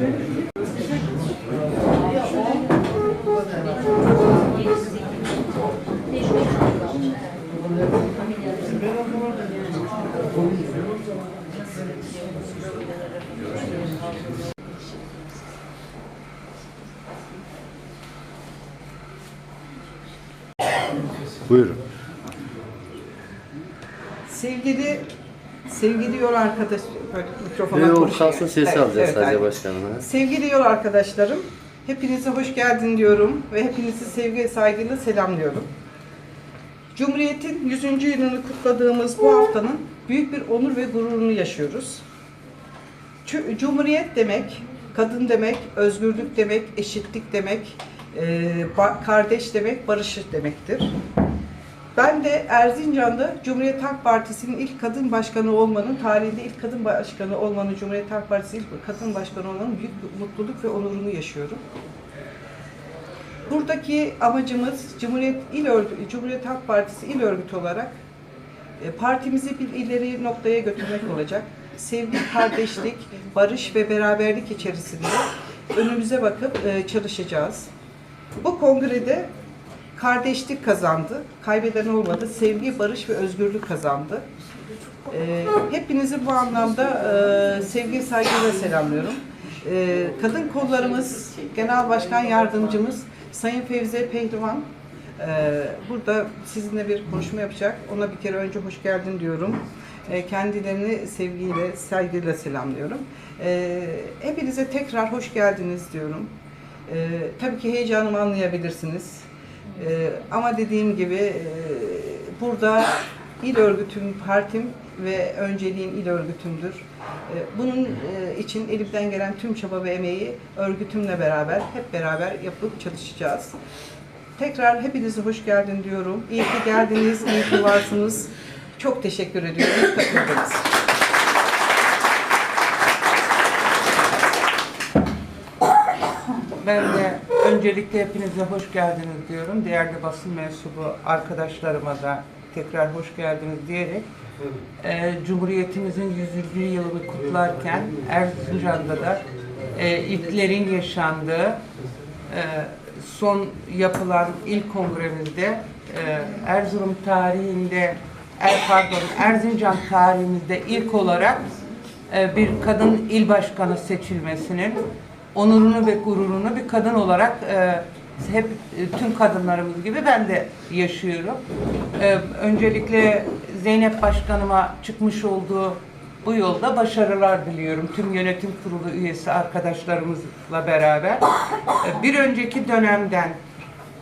Buyurun. Sevgili sevgili yol arkadaş mikrofona konuşayım. kalsın sesi alacağız sadece aynen. başkanım. ha. Sevgili yol arkadaşlarım, hepinize hoş geldin diyorum ve hepinizi sevgi saygıyla selamlıyorum. Cumhuriyet'in 100. yılını kutladığımız bu haftanın büyük bir onur ve gururunu yaşıyoruz. Cumhuriyet demek, kadın demek, özgürlük demek, eşitlik demek, kardeş demek, barış demektir. Ben de Erzincan'da Cumhuriyet Halk Partisi'nin ilk kadın başkanı olmanın, tarihinde ilk kadın başkanı olmanın, Cumhuriyet Halk Partisi ilk kadın başkanı olmanın büyük mutluluk ve onurunu yaşıyorum. Buradaki amacımız Cumhuriyet İl Örgütü, Cumhuriyet Halk Partisi İl Örgütü olarak e, partimizi bir ileri noktaya götürmek olacak. Sevgi, kardeşlik, barış ve beraberlik içerisinde önümüze bakıp e, çalışacağız. Bu kongrede kardeşlik kazandı. Kaybeden olmadı. Sevgi, barış ve özgürlük kazandı. Ee, hepinizi bu anlamda e, sevgi saygıyla selamlıyorum. Ee, kadın kollarımız, Genel Başkan Yardımcımız Sayın Fevziye Pehlivan e, burada sizinle bir konuşma yapacak. Ona bir kere önce hoş geldin diyorum. E, kendilerini sevgiyle, saygıyla selamlıyorum. E, hepinize tekrar hoş geldiniz diyorum. E, tabii ki heyecanımı anlayabilirsiniz. E, ama dediğim gibi e, burada il örgütüm, partim ve önceliğim il örgütümdür. E, bunun e, için elimden gelen tüm çaba ve emeği örgütümle beraber, hep beraber yapıp çalışacağız. Tekrar hepinize hoş geldin diyorum. İyi ki geldiniz, iyi ki varsınız. Çok teşekkür ediyorum. Katıldınız. Ben de öncelikle hepinize hoş geldiniz diyorum. Değerli basın mensubu arkadaşlarıma da tekrar hoş geldiniz diyerek e, Cumhuriyetimizin 100. yılını kutlarken Erzincan'da da e, ilklerin yaşandığı e, son yapılan ilk kongremizde e, Erzurum tarihinde er, pardon Erzincan tarihimizde ilk olarak e, bir kadın il başkanı seçilmesinin onurunu ve gururunu bir kadın olarak e, hep e, tüm kadınlarımız gibi ben de yaşıyorum. E, öncelikle Zeynep Başkanıma çıkmış olduğu bu yolda başarılar diliyorum. Tüm yönetim kurulu üyesi arkadaşlarımızla beraber. E, bir önceki dönemden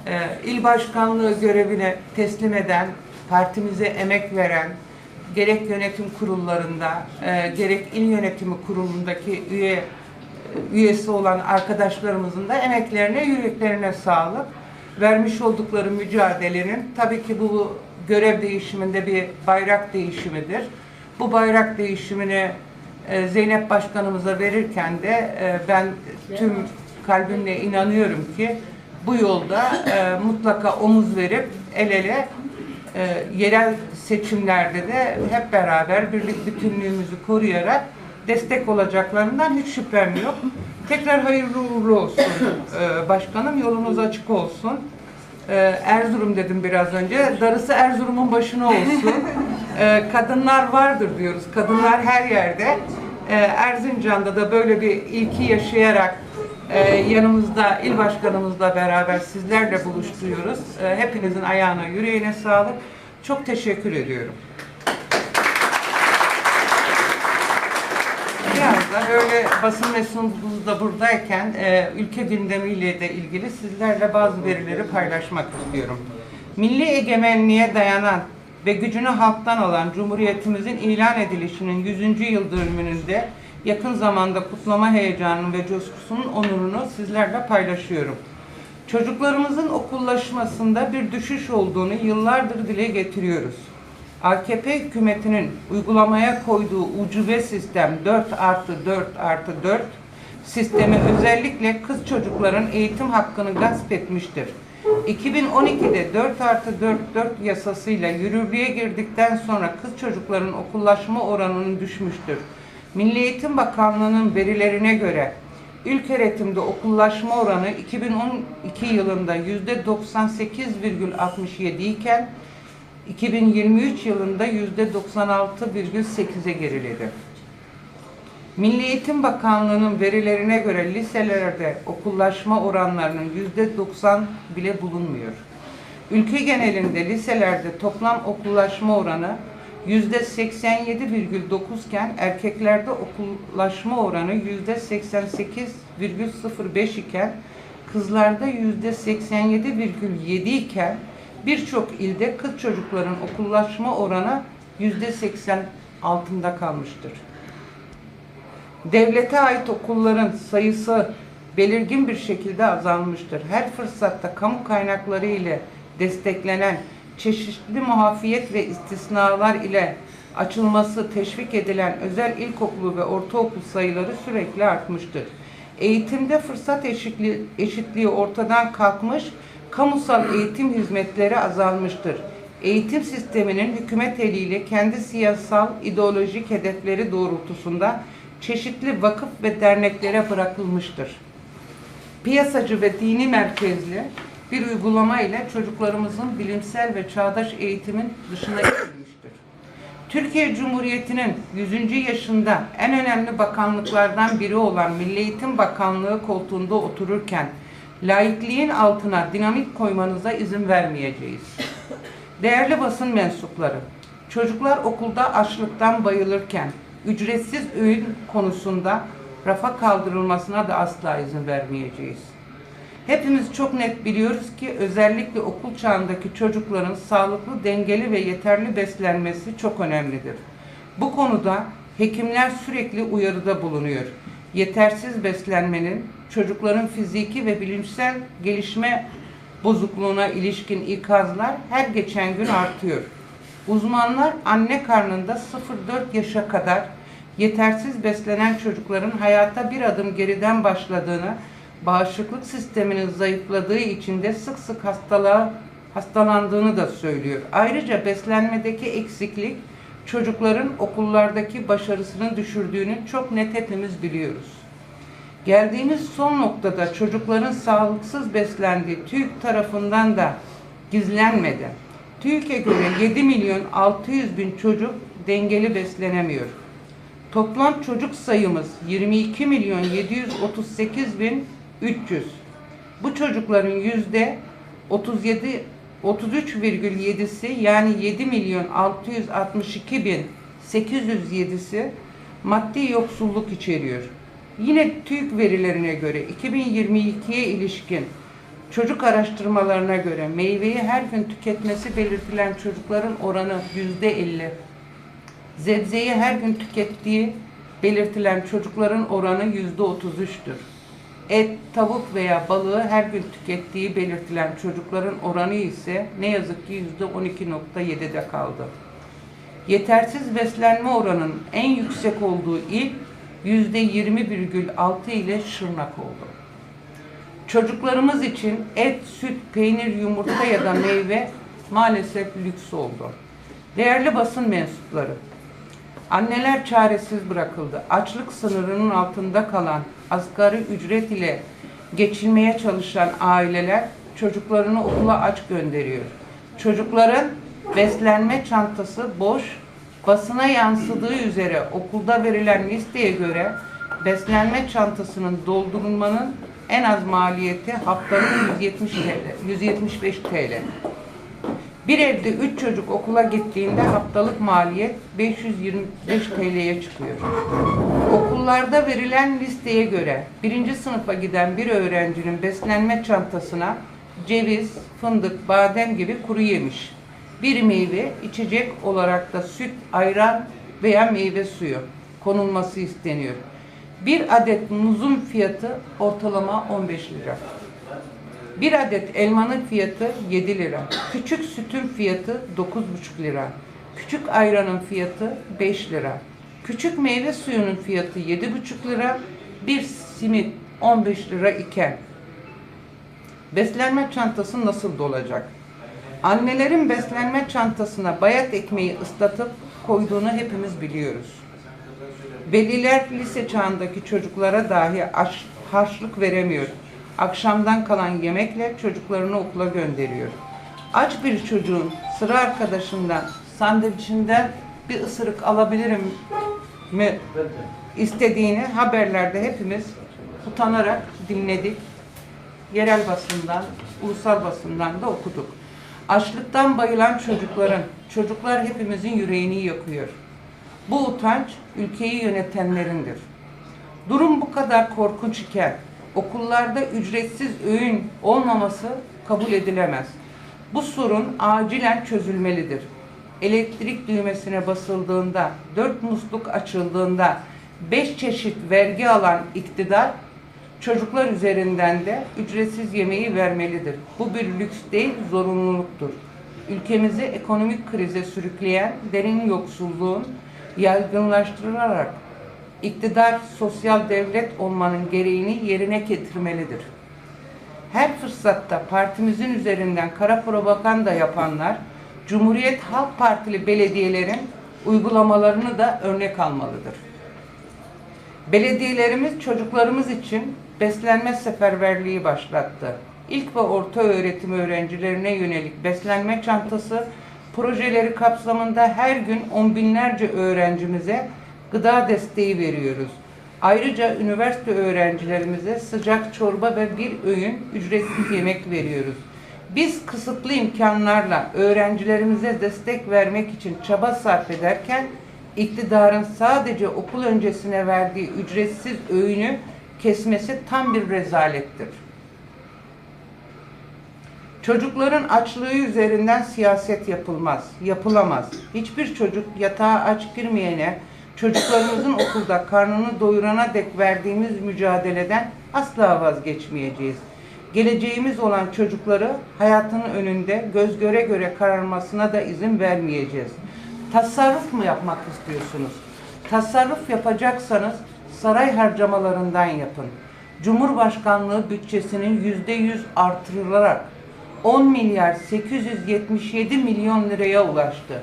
e, il başkanlığı görevine teslim eden, partimize emek veren, gerek yönetim kurullarında, e, gerek il yönetimi kurulundaki üye üyesi olan arkadaşlarımızın da emeklerine, yüreklerine sağlık. Vermiş oldukları mücadelenin tabii ki bu görev değişiminde bir bayrak değişimidir. Bu bayrak değişimini e, Zeynep Başkanımıza verirken de e, ben tüm kalbimle inanıyorum ki bu yolda e, mutlaka omuz verip el ele yerel seçimlerde de hep beraber birlik bütünlüğümüzü koruyarak destek olacaklarından hiç şüphem yok. Tekrar hayırlı uğurlu olsun e, başkanım. Yolunuz açık olsun. E, Erzurum dedim biraz önce. Darısı Erzurum'un başına olsun. E, kadınlar vardır diyoruz. Kadınlar her yerde. Erzincan'da da böyle bir ilki yaşayarak e, yanımızda il başkanımızla beraber sizlerle buluşturuyoruz. E, hepinizin ayağına, yüreğine sağlık. Çok teşekkür ediyorum. Biraz da öyle basın mensubumuz da buradayken e, ülke gündemiyle de ilgili sizlerle bazı verileri paylaşmak istiyorum. Milli egemenliğe dayanan ve gücünü halktan alan Cumhuriyetimizin ilan edilişinin 100. yıl dönümünde yakın zamanda kutlama heyecanının ve coşkusunun onurunu sizlerle paylaşıyorum. Çocuklarımızın okullaşmasında bir düşüş olduğunu yıllardır dile getiriyoruz. AKP hükümetinin uygulamaya koyduğu ucube sistem 4 artı 4 artı 4 sistemi özellikle kız çocukların eğitim hakkını gasp etmiştir. 2012'de 4 artı 4, 4 yasasıyla yürürlüğe girdikten sonra kız çocukların okullaşma oranının düşmüştür. Milli Eğitim Bakanlığı'nın verilerine göre ülköğretimde okullaşma oranı 2012 yılında %98,67 iken 2023 yılında %96,8'e geriledi. Milli Eğitim Bakanlığı'nın verilerine göre liselerde okullaşma oranlarının %90 bile bulunmuyor. Ülke genelinde liselerde toplam okullaşma oranı %87,9 iken erkeklerde okullaşma oranı %88,05 iken kızlarda %87,7 iken birçok ilde kız çocukların okullaşma oranı %80 altında kalmıştır. Devlete ait okulların sayısı belirgin bir şekilde azalmıştır. Her fırsatta kamu kaynakları ile desteklenen çeşitli muafiyet ve istisnalar ile açılması teşvik edilen özel ilkokulu ve ortaokul sayıları sürekli artmıştır. Eğitimde fırsat eşitliği, eşitliği ortadan kalkmış, kamusal eğitim hizmetleri azalmıştır. Eğitim sisteminin hükümet eliyle kendi siyasal, ideolojik hedefleri doğrultusunda çeşitli vakıf ve derneklere bırakılmıştır. Piyasacı ve dini merkezli bir uygulama ile çocuklarımızın bilimsel ve çağdaş eğitimin dışına itilmiştir. Türkiye Cumhuriyeti'nin 100. yaşında en önemli bakanlıklardan biri olan Milli Eğitim Bakanlığı koltuğunda otururken laikliğin altına dinamit koymanıza izin vermeyeceğiz. Değerli basın mensupları, çocuklar okulda açlıktan bayılırken ücretsiz öğün konusunda rafa kaldırılmasına da asla izin vermeyeceğiz. Hepimiz çok net biliyoruz ki özellikle okul çağındaki çocukların sağlıklı, dengeli ve yeterli beslenmesi çok önemlidir. Bu konuda hekimler sürekli uyarıda bulunuyor. Yetersiz beslenmenin çocukların fiziki ve bilimsel gelişme bozukluğuna ilişkin ikazlar her geçen gün artıyor. Uzmanlar anne karnında 0-4 yaşa kadar yetersiz beslenen çocukların hayata bir adım geriden başladığını, bağışıklık sisteminin zayıfladığı için de sık sık hastalığa hastalandığını da söylüyor. Ayrıca beslenmedeki eksiklik çocukların okullardaki başarısını düşürdüğünü çok net hepimiz biliyoruz. Geldiğimiz son noktada çocukların sağlıksız beslendiği TÜİK tarafından da gizlenmedi. TÜİK'e göre 7 milyon 600 bin çocuk dengeli beslenemiyor. Toplam çocuk sayımız 22 milyon 738 bin 300. Bu çocukların yüzde 37 33,7'si yani 7 milyon 662 bin 807'si maddi yoksulluk içeriyor. Yine TÜİK verilerine göre 2022'ye ilişkin çocuk araştırmalarına göre meyveyi her gün tüketmesi belirtilen çocukların oranı yüzde 50. Zebzeyi her gün tükettiği belirtilen çocukların oranı yüzde 33'tür. Et, tavuk veya balığı her gün tükettiği belirtilen çocukların oranı ise ne yazık ki yüzde 12.7'de kaldı. Yetersiz beslenme oranının en yüksek olduğu il 20,6 ile Şırnak oldu. Çocuklarımız için et, süt, peynir, yumurta ya da meyve maalesef lüks oldu. Değerli basın mensupları, anneler çaresiz bırakıldı. Açlık sınırının altında kalan, asgari ücret ile geçinmeye çalışan aileler çocuklarını okula aç gönderiyor. Çocukların beslenme çantası boş, basına yansıdığı üzere okulda verilen listeye göre beslenme çantasının doldurulmanın en az maliyeti haftalık 170 TL, 175 TL. Bir evde 3 çocuk okula gittiğinde haftalık maliyet 525 TL'ye çıkıyor. Okullarda verilen listeye göre birinci sınıfa giden bir öğrencinin beslenme çantasına ceviz, fındık, badem gibi kuru yemiş, bir meyve, içecek olarak da süt, ayran veya meyve suyu konulması isteniyor. Bir adet muzun fiyatı ortalama 15 lira. Bir adet elmanın fiyatı 7 lira. Küçük sütün fiyatı 9,5 lira. Küçük ayranın fiyatı 5 lira. Küçük meyve suyunun fiyatı 7,5 lira. Bir simit 15 lira iken Beslenme çantası nasıl dolacak? Annelerin beslenme çantasına bayat ekmeği ıslatıp koyduğunu hepimiz biliyoruz. Veliler lise çağındaki çocuklara dahi aş, harçlık veremiyor. Akşamdan kalan yemekle çocuklarını okula gönderiyor. Aç bir çocuğun sıra arkadaşından sandviçinden bir ısırık alabilirim mi istediğini haberlerde hepimiz utanarak dinledik. Yerel basından, ulusal basından da okuduk. Açlıktan bayılan çocukların, çocuklar hepimizin yüreğini yakıyor. Bu utanç ülkeyi yönetenlerindir. Durum bu kadar korkunç iken okullarda ücretsiz öğün olmaması kabul edilemez. Bu sorun acilen çözülmelidir. Elektrik düğmesine basıldığında, dört musluk açıldığında beş çeşit vergi alan iktidar çocuklar üzerinden de ücretsiz yemeği vermelidir. Bu bir lüks değil, zorunluluktur. Ülkemizi ekonomik krize sürükleyen derin yoksulluğun yaygınlaştırılarak iktidar sosyal devlet olmanın gereğini yerine getirmelidir. Her fırsatta partimizin üzerinden kara propaganda yapanlar, Cumhuriyet Halk Partili belediyelerin uygulamalarını da örnek almalıdır. Belediyelerimiz çocuklarımız için beslenme seferberliği başlattı. İlk ve orta öğretim öğrencilerine yönelik beslenme çantası projeleri kapsamında her gün on binlerce öğrencimize gıda desteği veriyoruz. Ayrıca üniversite öğrencilerimize sıcak çorba ve bir öğün ücretsiz yemek veriyoruz. Biz kısıtlı imkanlarla öğrencilerimize destek vermek için çaba sarf ederken iktidarın sadece okul öncesine verdiği ücretsiz öğünü kesmesi tam bir rezalettir. Çocukların açlığı üzerinden siyaset yapılmaz, yapılamaz. Hiçbir çocuk yatağa aç girmeyene, çocuklarımızın okulda karnını doyurana dek verdiğimiz mücadeleden asla vazgeçmeyeceğiz. Geleceğimiz olan çocukları hayatının önünde göz göre göre kararmasına da izin vermeyeceğiz. Tasarruf mu yapmak istiyorsunuz? Tasarruf yapacaksanız saray harcamalarından yapın. Cumhurbaşkanlığı bütçesinin yüzde yüz artırılarak 10 milyar 877 milyon liraya ulaştı.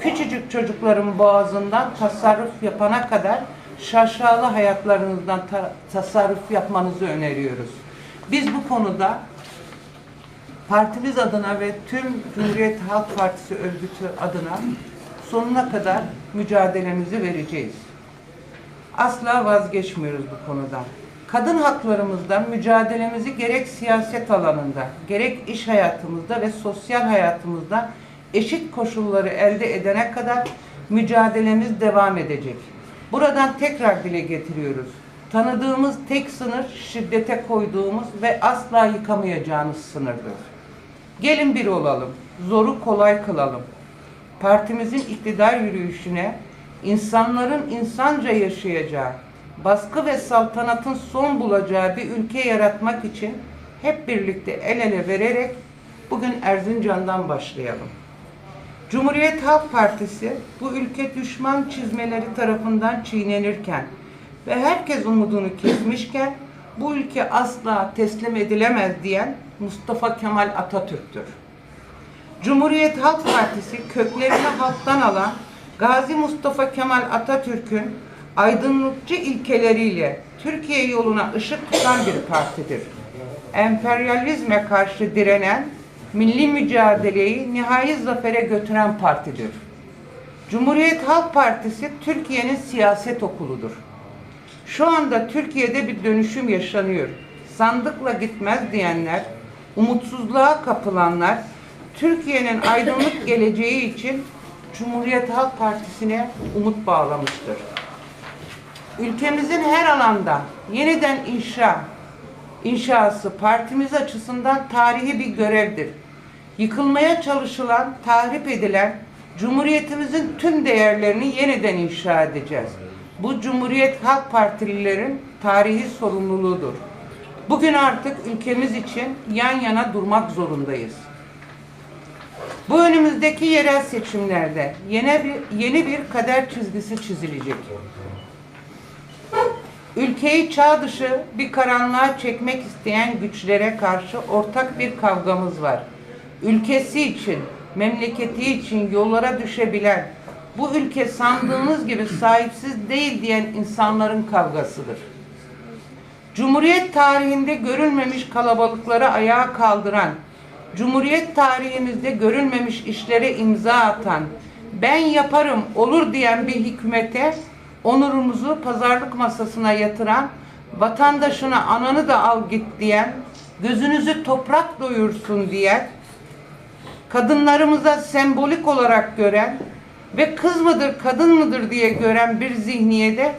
Küçücük çocukların boğazından tasarruf yapana kadar şaşalı hayatlarınızdan ta- tasarruf yapmanızı öneriyoruz. Biz bu konuda partimiz adına ve tüm Cumhuriyet Halk Partisi örgütü adına sonuna kadar mücadelemizi vereceğiz. Asla vazgeçmiyoruz bu konuda. Kadın haklarımızdan mücadelemizi gerek siyaset alanında, gerek iş hayatımızda ve sosyal hayatımızda eşit koşulları elde edene kadar mücadelemiz devam edecek. Buradan tekrar dile getiriyoruz. Tanıdığımız tek sınır şiddete koyduğumuz ve asla yıkamayacağımız sınırdır. Gelin bir olalım, zoru kolay kılalım. Partimizin iktidar yürüyüşüne insanların insanca yaşayacağı, baskı ve saltanatın son bulacağı bir ülke yaratmak için hep birlikte el ele vererek bugün Erzincan'dan başlayalım. Cumhuriyet Halk Partisi bu ülke düşman çizmeleri tarafından çiğnenirken ve herkes umudunu kesmişken bu ülke asla teslim edilemez diyen Mustafa Kemal Atatürk'tür. Cumhuriyet Halk Partisi köklerini halktan alan Gazi Mustafa Kemal Atatürk'ün aydınlıkçı ilkeleriyle Türkiye yoluna ışık tutan bir partidir. Emperyalizme karşı direnen, milli mücadeleyi nihai zafere götüren partidir. Cumhuriyet Halk Partisi Türkiye'nin siyaset okuludur. Şu anda Türkiye'de bir dönüşüm yaşanıyor. Sandıkla gitmez diyenler, umutsuzluğa kapılanlar, Türkiye'nin aydınlık geleceği için Cumhuriyet Halk Partisi'ne umut bağlamıştır. Ülkemizin her alanda yeniden inşa, inşası partimiz açısından tarihi bir görevdir. Yıkılmaya çalışılan, tahrip edilen Cumhuriyetimizin tüm değerlerini yeniden inşa edeceğiz. Bu Cumhuriyet Halk Partililerin tarihi sorumluluğudur. Bugün artık ülkemiz için yan yana durmak zorundayız. Bu önümüzdeki yerel seçimlerde yeni bir, yeni bir kader çizgisi çizilecek. Ülkeyi çağ dışı bir karanlığa çekmek isteyen güçlere karşı ortak bir kavgamız var. Ülkesi için, memleketi için yollara düşebilen, bu ülke sandığınız gibi sahipsiz değil diyen insanların kavgasıdır. Cumhuriyet tarihinde görülmemiş kalabalıkları ayağa kaldıran, Cumhuriyet tarihimizde görülmemiş işlere imza atan, ben yaparım olur diyen bir hükümete onurumuzu pazarlık masasına yatıran, vatandaşına ananı da al git diyen, gözünüzü toprak doyursun diyen, kadınlarımıza sembolik olarak gören ve kız mıdır kadın mıdır diye gören bir zihniyede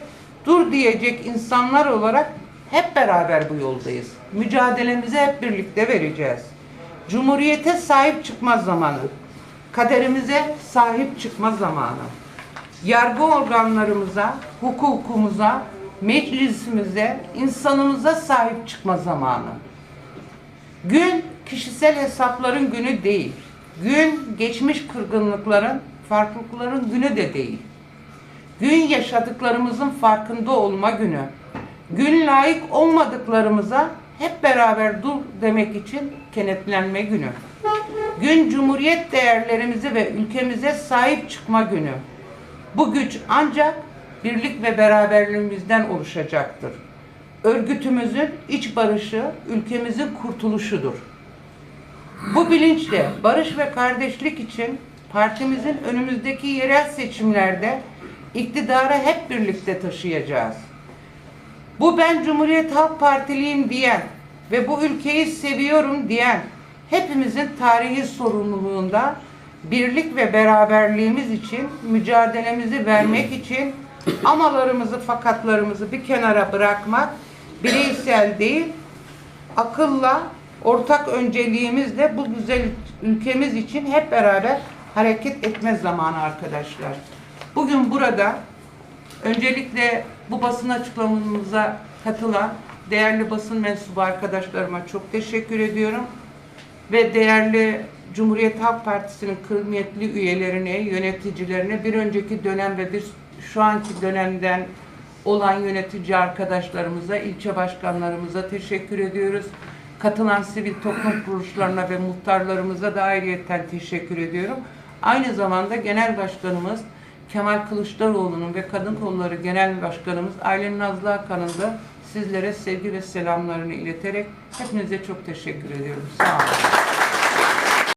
dur diyecek insanlar olarak hep beraber bu yoldayız. Mücadelemizi hep birlikte vereceğiz. Cumhuriyete sahip çıkma zamanı. Kaderimize sahip çıkma zamanı. Yargı organlarımıza, hukukumuza, meclisimize, insanımıza sahip çıkma zamanı. Gün kişisel hesapların günü değil. Gün geçmiş kırgınlıkların, farklılıkların günü de değil. Gün yaşadıklarımızın farkında olma günü. Gün layık olmadıklarımıza hep beraber dur demek için kenetlenme günü. Gün cumhuriyet değerlerimizi ve ülkemize sahip çıkma günü. Bu güç ancak birlik ve beraberliğimizden oluşacaktır. Örgütümüzün iç barışı, ülkemizin kurtuluşudur. Bu bilinçle barış ve kardeşlik için partimizin önümüzdeki yerel seçimlerde iktidarı hep birlikte taşıyacağız. Bu ben Cumhuriyet Halk Partiliyim diyen ve bu ülkeyi seviyorum diyen hepimizin tarihi sorumluluğunda birlik ve beraberliğimiz için mücadelemizi vermek için amalarımızı fakatlarımızı bir kenara bırakmak bireysel değil akılla ortak önceliğimizle bu güzel ülkemiz için hep beraber hareket etme zamanı arkadaşlar. Bugün burada öncelikle bu basın açıklamamıza katılan değerli basın mensubu arkadaşlarıma çok teşekkür ediyorum. Ve değerli Cumhuriyet Halk Partisi'nin kıymetli üyelerine, yöneticilerine bir önceki dönem ve bir şu anki dönemden olan yönetici arkadaşlarımıza, ilçe başkanlarımıza teşekkür ediyoruz. Katılan sivil toplum kuruluşlarına ve muhtarlarımıza da ayrıyeten teşekkür ediyorum. Aynı zamanda Genel Başkanımız Kemal Kılıçdaroğlu'nun ve Kadın Kolları Genel Başkanımız Aylin Nazlı Hakan'ın da sizlere sevgi ve selamlarını ileterek hepinize çok teşekkür ediyorum. Sağ olun.